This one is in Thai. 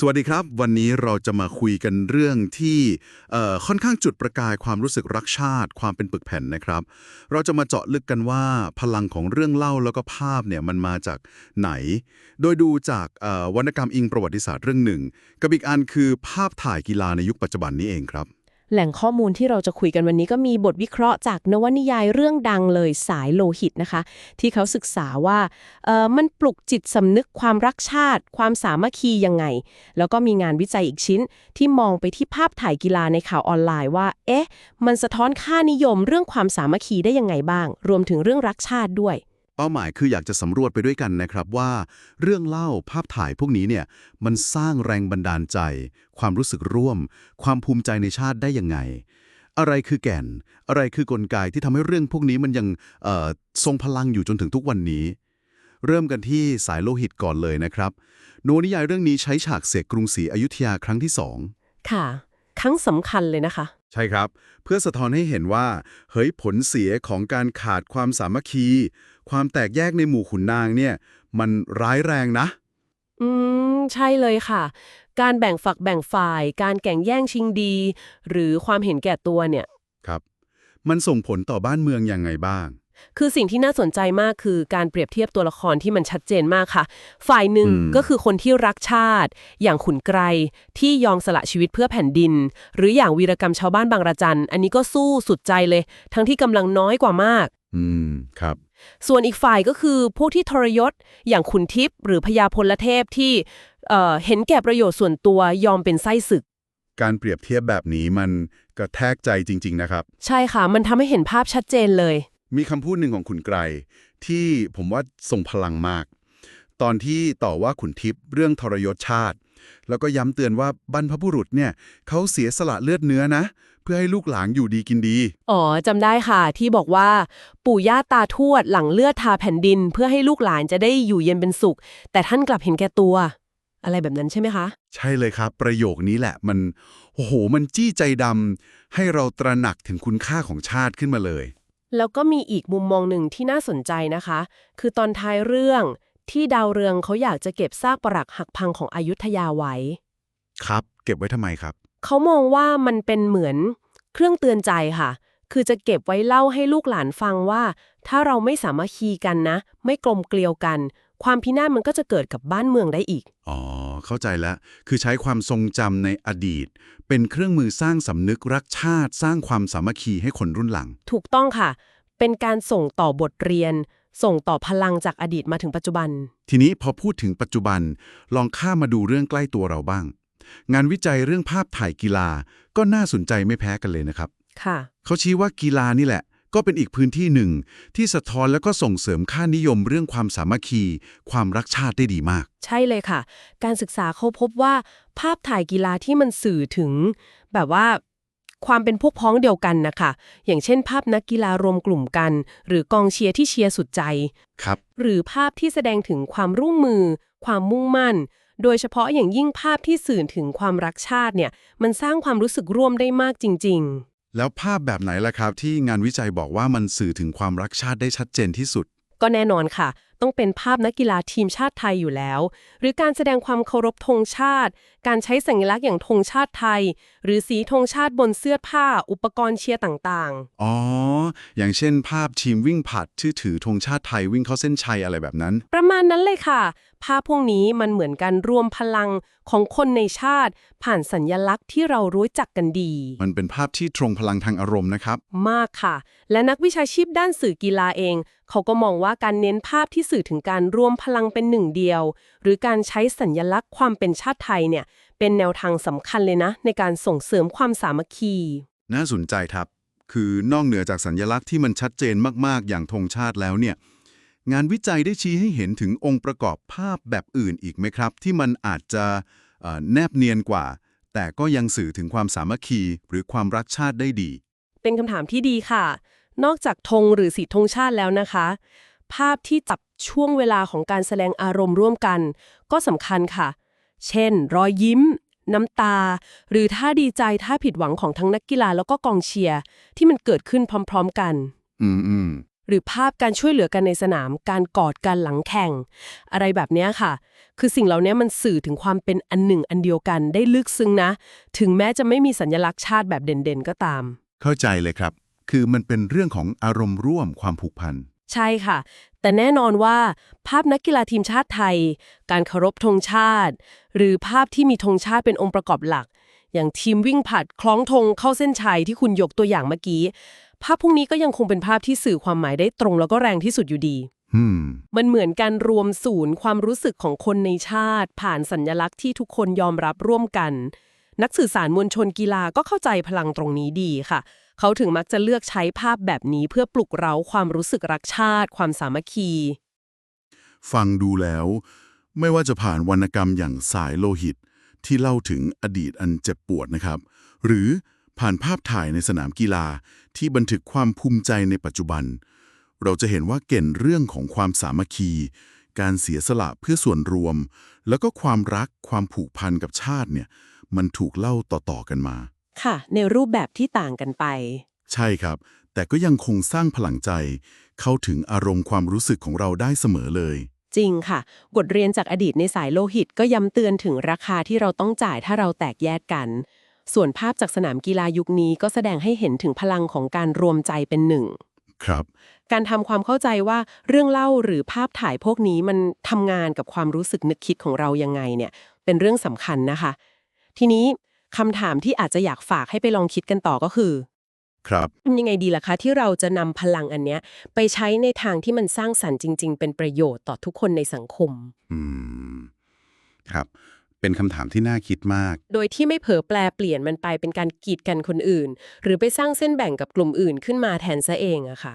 สวัสดีครับ วันนี้เราจะมาคุยกันเรื่องที่ค่อนข้างจุดประกายความรู้สึกรักชาติ ความเป็นปึกแผ่นนะครับ เราจะมาเจาะลึกกันว่าพลังของเรื่องเล่าแล้วก็ภาพเนี่ยมันมาจากไหน โดยดูจากวรรณกรรมอิงประวัติศาสตร์เรื่องหนึ่งกับอีกอันคือภาพถ่ายกีฬาในยุคปัจจุบันนี้เองครับ แหล่งข้อมูลที่เราจะคุยกันวันนี้ก็มีบทวิเคราะห์จากนวนิยายเรื่องดังเลยสายโลหิตนะคะ ที่เขาศึกษาว่าเออมันปลุกจิตสำนึกความรักชาติ ความสามัคคียังไง แล้วก็มีงานวิจัยอีกชิ้น ที่มองไปที่ภาพถ่ายกีฬาในข่าวออนไลน์ว่า เอ๊ะ มันสะท้อนค่านิยมเรื่องความสามัคคีได้ยังไงบ้าง รวมถึงเรื่องรักชาติด้วย เป้าหมายคืออยากจะสำรวจไปด้วยกันนะครับว่า เรื่องเล่าภาพถ่ายพวกนี้เนี่ยมันสร้างแรงบันดาลใจ ความรู้สึกร่วม ความภูมิใจในชาติได้ยังไง อะไรคือแก่น อะไรคือกลไกที่ทำให้เรื่องพวกนี้มันยังเอ่อทรงพลังอยู่จนถึงทุกวันนี้ เริ่มกันที่สายโลหิตก่อนเลยนะครับ โนนิยายเรื่องนี้ใช้ฉากเสกกรุงศรีอยุธยาครั้งที่สองค่ะ ครั้งสำคัญเลยนะคะ ใช่ครับ เพื่อสะท้อนให้เห็นว่า เฮ้ยผลเสียของการขาดความสามัคคี ความแตกแยกในหมู่ขุนนางเนี่ย มันร้ายแรงนะ อืม ใช่เลยค่ะ การแบ่งฝักแบ่งฝ่าย การแข่งแย่งชิงดี หรือความเห็นแก่ตัวเนี่ย ครับ มันส่งผลต่อบ้านเมืองยังไงบ้าง คือสิ่งที่น่าสนใจมากคือการเปรียบเทียบตัวละครที่มันชัดเจนมากค่ะ ฝ่ายหนึ่งอืมก็คือคนที่รักชาติ อย่างขุนไกรที่ยอมสละชีวิตเพื่อแผ่นดิน หรืออย่างวีรกรรมชาวบ้านบางระจัน อันนี้ก็สู้สุดใจเลย ทั้งที่กำลังน้อยกว่ามาก อืมครับ ส่วนอีกฝ่ายก็คือพวกที่ทรยศ อย่างขุนทิพย์หรือพญาพลเทพที่เอ่อเห็นแก่ประโยชน์ส่วนตัวยอมเป็นไส้ศึก การเปรียบเทียบแบบนี้มันกระแทกใจจริง ๆ นะครับ ใช่ค่ะ มันทำให้เห็นภาพชัดเจนเลย มีคำพูดหนึ่งของขุนไกรที่ผมว่าทรงพลังมาก ตอนที่ต่อว่าขุนทิพย์เรื่องทรยศชาติ แล้วก็ย้ำเตือนว่าบรรพบุรุษเนี่ยเขาเสียสละเลือดเนื้อนะ เพื่อให้ลูกหลานอยู่ดีกินดี อ๋อจำได้ค่ะ ที่บอกว่า ปู่ย่าตาทวดหลังเลือดทาแผ่นดิน เพื่อให้ลูกหลานจะได้อยู่เย็นเป็นสุข แต่ท่านกลับเห็นแก่ตัว อะไรแบบนั้นใช่ไหมคะ ใช่เลยครับ ประโยคนี้แหละมันโอ้โห มันจี้ใจดำให้เราตระหนักถึงคุณค่าของชาติขึ้นมาเลย แล้วก็มีอีกมุมมองหนึ่งที่น่าสนใจนะคะ คือตอนท้ายเรื่องที่ดาวเรืองเขาอยากจะเก็บซากปรักหักพังของอยุธยาไว้ ครับ เก็บไว้ทำไมครับ เขามองว่ามันเป็นเหมือนเครื่องเตือนใจค่ะ คือจะเก็บไว้เล่าให้ลูกหลานฟังว่า ถ้าเราไม่สามัคคีกันนะ ไม่กลมเกลียวกัน ความพินาศมันก็จะเกิดกับบ้านเมืองได้อีก อ๋อ เข้าใจแล้ว คือใช้ความทรงจำในอดีต เป็นเครื่องมือสร้างสำนึกรักชาติ สร้างความสามัคคีให้คนรุ่นหลัง ถูกต้องค่ะ เป็นการส่งต่อบทเรียน ส่งต่อพลังจากอดีตมาถึงปัจจุบัน ทีนี้พอพูดถึงปัจจุบัน ลองข้ามมาดูเรื่องใกล้ตัวเราบ้าง งานวิจัยเรื่องภาพถ่ายกีฬา ก็น่าสนใจไม่แพ้กันเลยนะครับ ค่ะ เขาชี้ว่ากีฬานี่แหละ ก็เป็นอีกพื้นที่หนึ่ง ที่สะท้อนแล้วก็ส่งเสริมค่านิยมเรื่องความสามัคคี ความรักชาติได้ดีมาก ใช่เลยค่ะ การศึกษาเขาพบว่า ภาพถ่ายกีฬาที่มันสื่อถึง แบบว่าความเป็นพวกพ้องเดียวกันนะคะ อย่างเช่น ภาพนักกีฬารวมกลุ่มกัน หรือกองเชียร์ที่เชียร์สุดใจ ครับ หรือภาพที่แสดงถึงความร่วมมือ ความมุ่งมั่น โดยเฉพาะอย่างยิ่งภาพที่สื่อถึงความรักชาติเนี่ย มันสร้างความรู้สึกร่วมได้มากจริง แล้วภาพแบบไหนล่ะครับ ที่งานวิจัยบอกว่ามันสื่อถึงความรักชาติได้ชัดเจนที่สุด ก็แน่นอนค่ะ ต้องเป็นภาพนักกีฬาทีมชาติไทยอยู่แล้ว หรือการแสดงความเคารพธงชาติ การใช้สัญลักษณ์อย่างธงชาติไทย หรือสีธงชาติบนเสื้อผ้าอุปกรณ์เชียร์ต่างๆ อ๋อ อย่างเช่นภาพทีมวิ่งผลัดที่ถือธงชาติไทยวิ่งเข้าเส้นชัยอะไรแบบนั้น ประมาณนั้นเลยค่ะ ภาพพวกนี้มันเหมือนการรวมพลังของคนในชาติ ผ่านสัญญลักษณ์ที่เรารู้จักกันดี มันเป็นภาพที่ตรงพลังทางอารมณ์นะครับ มากค่ะ และนักวิชาชีพด้านสื่อกีฬาเอง เขาก็มองว่าการเน้นภาพที่สื่อถึงการรวมพลังเป็นหนึ่งเดียว หรือการใช้สัญญลักษณ์ความเป็นชาติไทยเนี่ย เป็นแนวทางสำคัญเลยนะ ในการส่งเสริมความสามัคคี น่าสนใจครับ คือนอกเหนือจากสัญลักษณ์ที่มันชัดเจนมาก ๆ อย่างธงชาติแล้วเนี่ย งานวิจัยได้ชี้ให้เห็นถึงองค์ประกอบภาพแบบอื่นอีกไหมครับ ที่มันอาจจะเอ่อแนบเนียนกว่า แต่ก็ยังสื่อถึงความสามัคคีหรือความรักชาติได้ดี เป็นคำถามที่ดีค่ะ นอกจากธงหรือสีธงชาติแล้วนะคะ ภาพที่จับช่วงเวลาของการแสดงอารมณ์ร่วมกัน ก็สำคัญค่ะ เช่น รอยยิ้ม น้ำตา หรือท่าดีใจท่าผิดหวังของทั้งนักกีฬาแล้วก็กองเชียร์ที่มันเกิดขึ้นพร้อม ๆ กัน อืมอืมหรือภาพการช่วยเหลือกันในสนาม การกอดกันหลังแข่ง อะไรแบบเนี้ยค่ะ คือสิ่งเหล่านี้มันสื่อถึงความเป็นอันหนึ่งอันเดียวกันได้ลึกซึ้งนะ ถึงแม้จะไม่มีสัญลักษณ์ชาติแบบเด่นๆ ก็ตาม เข้าใจเลยครับ คือมันเป็นเรื่องของอารมณ์ร่วมความผูกพัน ใช่ค่ะ แต่แน่นอนว่าภาพนักกีฬาทีมชาติไทย การเคารพธงชาติ หรือภาพที่มีธงชาติเป็นองค์ประกอบหลัก อย่างทีมวิ่งผลัดคล้องธงเข้าเส้นชัยที่คุณยกตัวอย่างเมื่อกี้ ภาพพวกนี้ก็ยังคงเป็นภาพที่สื่อความหมายได้ตรงแล้วก็แรงที่สุดอยู่ดีอืมมันเหมือนการรวมศูนย์ความรู้สึกของคนในชาติ ผ่านสัญญลักษณ์ที่ทุกคนยอมรับร่วมกัน นักสื่อสารมวลชนกีฬาก็เข้าใจพลังตรงนี้ดีค่ะ เขาถึงมักจะเลือกใช้ภาพแบบนี้เพื่อปลุกเร้าความรู้สึกรักชาติ ความสามัคคี ฟังดูแล้ว ไม่ว่าจะผ่านวรรณกรรมอย่างสายโลหิต ที่เล่าถึงอดีตอันเจ็บปวดนะครับ หรือผ่านภาพถ่ายในสนามกีฬาที่บันทึกความภูมิใจในปัจจุบัน เราจะเห็นว่าเก่นเรื่องของความสามัคคี การเสียสละเพื่อส่วนรวม แล้วก็ความรักความผูกพันกับชาติเนี่ยมันถูกเล่าต่อๆกันมา ค่ะ ในรูปแบบที่ต่างกันไป ใช่ครับ แต่ก็ยังคงสร้างพลังใจ เข้าถึงอารมณ์ความรู้สึกของเราได้เสมอเลย จริงค่ะ บทเรียนจากอดีตในสายโลหิตก็ย้ำเตือนถึงราคาที่เราต้องจ่ายถ้าเราแตกแยกกัน ส่วนภาพจากสนามกีฬายุคนี้ก็แสดงให้เห็นถึงพลังของการรวมใจเป็นหนึ่ง ครับ การทำความเข้าใจว่าเรื่องเล่าหรือภาพถ่ายพวกนี้มันทำงานกับความรู้สึกนึกคิดของเรายังไงเนี่ย เป็นเรื่องสำคัญนะคะ ทีนี้ คำถามที่อาจจะอยากฝากให้ไปลองคิดกันต่อก็คือ ครับทำยังไงดีล่ะคะที่เราจะนำพลังอันเนี้ย ไปใช้ในทางที่มันสร้างสรรค์จริง ๆ เป็นประโยชน์ต่อทุกคนในสังคม อืม ครับ เป็นคำถามที่น่าคิดมาก โดยที่ไม่เผลอแปลเปลี่ยนมันไปเป็นการกีดกันคนอื่น หรือไปสร้างเส้นแบ่งกับกลุ่มอื่นขึ้นมาแทนซะเองอะค่ะ